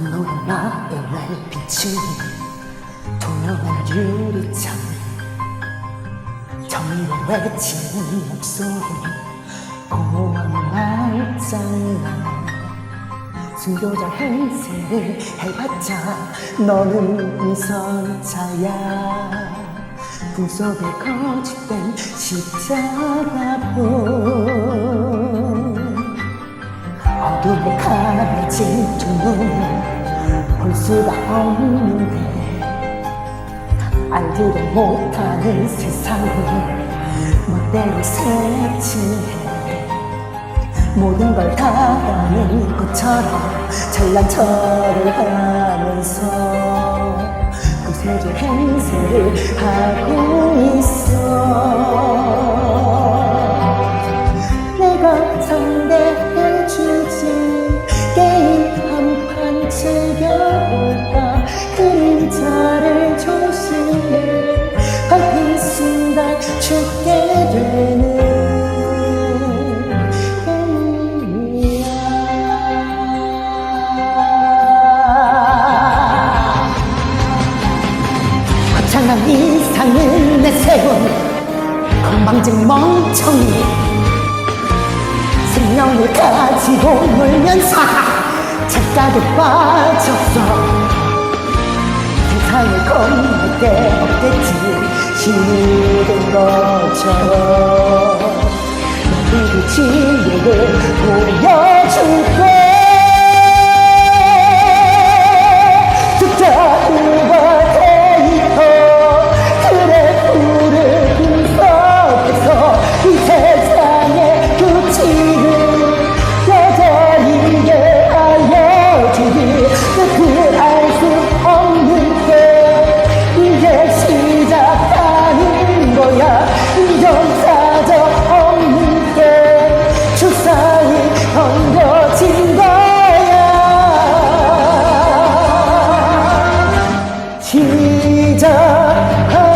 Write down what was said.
분노로 나를 비추는 투명한 유리창 정의를 외치는 목소리 고마운 말장난. 순교자 행세를 해봤자 너는 이선자야. 꿈속에 거짓된 십자가뿐 어둠에 가려진 두 눈은 볼 수가 없는데 알지를 못하는 세상을 멋대로 색칠해. 모든 걸 다 아는 것처럼 잘난 척을 하면서 구세주 행세를 하고 있어 거창한 이상을 내세운 건방진 멍청이. 생명을 가지고 놀면서 착각에 빠졌어. 세상을 건 널게 없겠지 힘든 것처럼 너에게 진리를 보여줄게 ที่เธอ